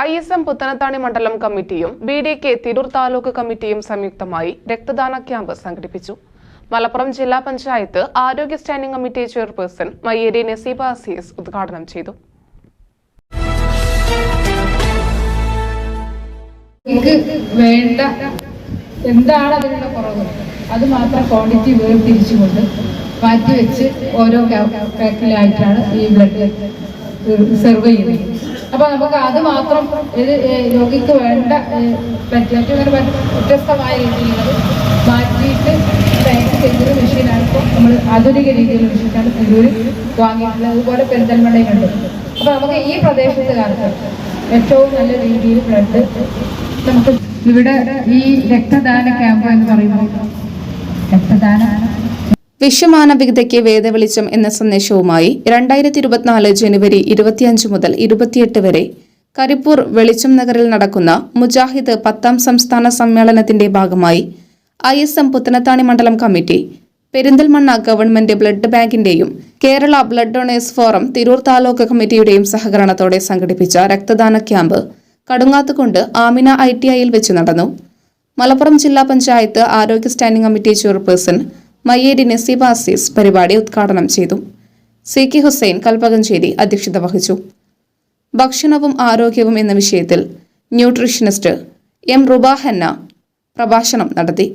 I S M Puthanathani മണ്ഡലം കമ്മിറ്റിയും B D K Tirur taluk കമ്മിറ്റിയും സംയുക്തമായി രക്തദാന ക്യാമ്പ് സംഘടിപ്പിച്ചു. മലപ്പുറം ജില്ലാ പഞ്ചായത്ത് ആരോഗ്യ standing committee chairperson Mayyeri Naseeba Aziz ഉദ്ഘാടനം ചെയ്തു. വേണ്ട എന്താണ് അതിനുള്ള കുറവ്? അത് മാത്രം ക്വാണ്ടിറ്റി വേർതിരിച്ചുകൊണ്ട് മാറ്റിവെച്ച് ഓരോ പാക്കിലായിട്ടാണ് ഈ ബ്ലഡ് സെർവ് ചെയ്യുന്നത്. അപ്പൊ നമുക്ക് അത് മാത്രം ഏഹ് രോഗിക്ക് വേണ്ട മറ്റൊരു വ്യത്യസ്തമായ രീതിയിലുള്ളത് മാറ്റിയിട്ട് ചെയ്തൊരു മെഷീനാണ് ഇപ്പോൾ നമ്മൾ ആധുനിക രീതിയിലുള്ള മെഷീനാണ് തിരൂർ വാങ്ങിയിട്ടുള്ളത്. അതുപോലെ പെരിന്തൽമണ്ണയിലുണ്ട്. അപ്പൊ നമുക്ക് ഈ പ്രദേശത്തുകാർക്ക് ഏറ്റവും നല്ല രീതിയിൽ ബ്ലഡ് നമുക്ക് ഇവിടെ ഈ രക്തദാന ക്യാമ്പ് എന്ന് പറയുമ്പോൾ രക്തദാന വിശ്വമാനവികതയ്ക്ക് വേദവെളിച്ചം എന്ന സന്ദേശവുമായി രണ്ടായിരത്തി ഇരുപത്തിനാല് ജനുവരി ഇരുപത്തിയഞ്ച് മുതൽ ഇരുപത്തിയെട്ട് വരെ കരിപ്പൂർ വെളിച്ചം നഗറിൽ നടക്കുന്ന മുജാഹിദ് പത്താം സംസ്ഥാന സമ്മേളനത്തിന്റെ ഭാഗമായി ഐ എസ് എം പുത്തനത്താണി മണ്ഡലം committee Perinthalmanna government blood ബാങ്കിന്റെയും Kerala blood donors forum Tirur taluk കമ്മിറ്റിയുടെയും സഹകരണത്തോടെ സംഘടിപ്പിച്ച രക്തദാന ക്യാമ്പ് കടുങ്ങാത്തുകൊണ്ട് ആമിന ഐ ടി ഐയിൽ വെച്ച് നടന്നു. മലപ്പുറം ജില്ലാ പഞ്ചായത്ത് ആരോഗ്യ standing committee chairperson Mayyeri Naseeba Aziz പരിപാടി ഉദ്ഘാടനം ചെയ്തു. സി കെ ഹുസൈൻ കൽപ്പകഞ്ചേരി അധ്യക്ഷത വഹിച്ചു. ഭക്ഷണവും ആരോഗ്യവും എന്ന വിഷയത്തിൽ ന്യൂട്രീഷനിസ്റ്റ് എം റുബാഹന്ന പ്രഭാഷണം നടത്തി.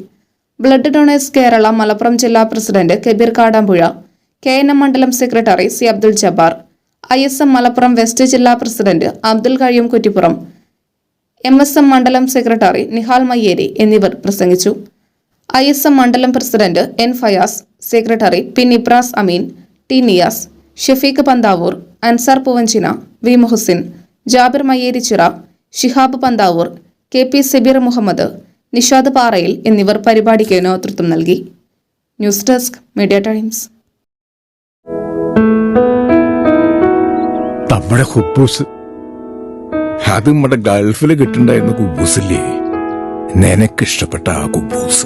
ബ്ലഡ് ഡൊണേഴ്സ് കേരള മലപ്പുറം ജില്ലാ president Kabeer Kadampuzha K N M മണ്ഡലം secretary C Abdul Jabbar I S M Malappuram west ജില്ലാ പ്രസിഡന്റ് അബ്ദുൽ കഴിയും കുറ്റിപ്പുറം എം എസ് എം മണ്ഡലം സെക്രട്ടറി നിഹാൽ മയ്യേരി എന്നിവർ പ്രസംഗിച്ചു. ഐ എസ് എം മണ്ഡലം president N Fayas secretary P Nibras Ameen T Niyas Shafeeq Panthavoor Ansar Poovanchina V Muhsin Jabir Mayyericira Shihab Panthavoor K P Sabeer Muhammad Nishad Parayil എന്നിവർ പരിപാടിക്ക് നേതൃത്വം നൽകി. News desk media times. നമ്മുടെ ഹുബൂസ്. അത് നമ്മുടെ ഗൾഫിൽ കിട്ടുണ്ടായിരുന്ന കുബൂസില്ലേ? നിനക്കിഷ്ടപ്പെട്ട ആ കുബൂസ്.